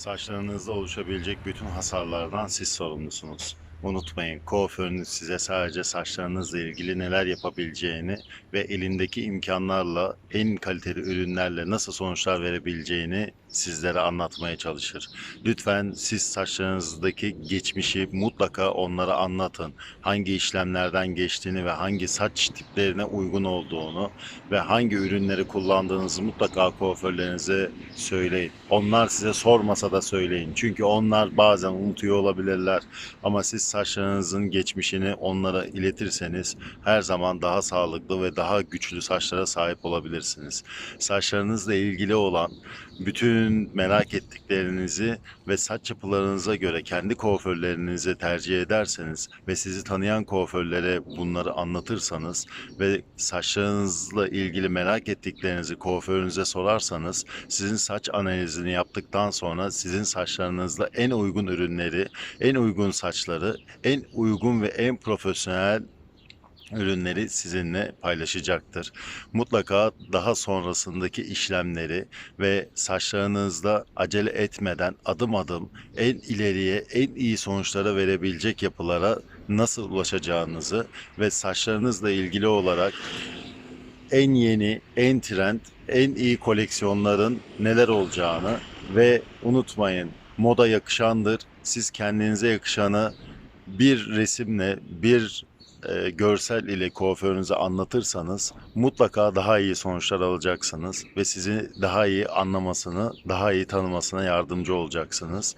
Saçlarınızda oluşabilecek bütün hasarlardan siz sorumlusunuz. Unutmayın, kuaförünüz size sadece saçlarınızla ilgili neler yapabileceğini ve elindeki imkanlarla en kaliteli ürünlerle nasıl sonuçlar verebileceğini sizlere anlatmaya çalışır. Lütfen siz saçlarınızdaki geçmişi mutlaka onlara anlatın. Hangi işlemlerden geçtiğini ve hangi saç tiplerine uygun olduğunu ve hangi ürünleri kullandığınızı mutlaka kuaförlerinize söyleyin. Onlar size sormasa da söyleyin. Çünkü onlar bazen unutuyor olabilirler. Ama siz saçlarınızın geçmişini onlara iletirseniz her zaman daha sağlıklı ve daha güçlü saçlara sahip olabilirsiniz. Saçlarınızla ilgili olan bütün merak ettiklerinizi ve saç yapılarınıza göre kendi kuaförlerinizi tercih ederseniz ve sizi tanıyan kuaförlere bunları anlatırsanız ve saçlarınızla ilgili merak ettiklerinizi kuaförünüze sorarsanız sizin saç analizini yaptıktan sonra sizin saçlarınızla en uygun ürünleri, en uygun saçları, en uygun ve en profesyonel ürünleri sizinle paylaşacaktır. Mutlaka daha sonrasındaki işlemleri ve saçlarınızda acele etmeden adım adım en ileriye, en iyi sonuçlara verebilecek yapılara nasıl ulaşacağınızı ve saçlarınızla ilgili olarak en yeni, en trend, en iyi koleksiyonların neler olacağını ve unutmayın moda yakışandır. Siz kendinize yakışanı bir resimle, bir e, görsel ile kuaförünüze anlatırsanız mutlaka daha iyi sonuçlar alacaksınız ve sizi daha iyi anlamasını, daha iyi tanımasına yardımcı olacaksınız.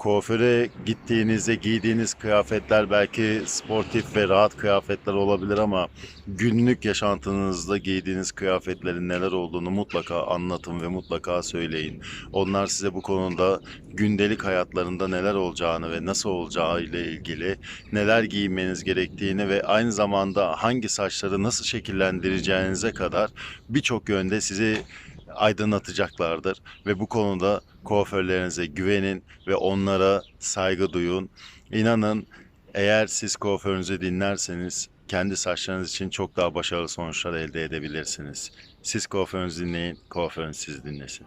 Kuaföre gittiğinizde giydiğiniz kıyafetler belki sportif ve rahat kıyafetler olabilir ama günlük yaşantınızda giydiğiniz kıyafetlerin neler olduğunu mutlaka anlatın ve mutlaka söyleyin. Onlar size bu konuda gündelik hayatlarında neler olacağını ve nasıl olacağı ile ilgili neler giymeniz gerektiğini ve aynı zamanda hangi saçları nasıl şekillendireceğinize kadar birçok yönde sizi aydınlatacaklardır ve bu konuda kuaförlerinize güvenin ve onlara saygı duyun. İnanın eğer siz kuaförünüzü dinlerseniz kendi saçlarınız için çok daha başarılı sonuçlar elde edebilirsiniz. Siz kuaförünüzü dinleyin, kuaförünüz sizi dinlesin.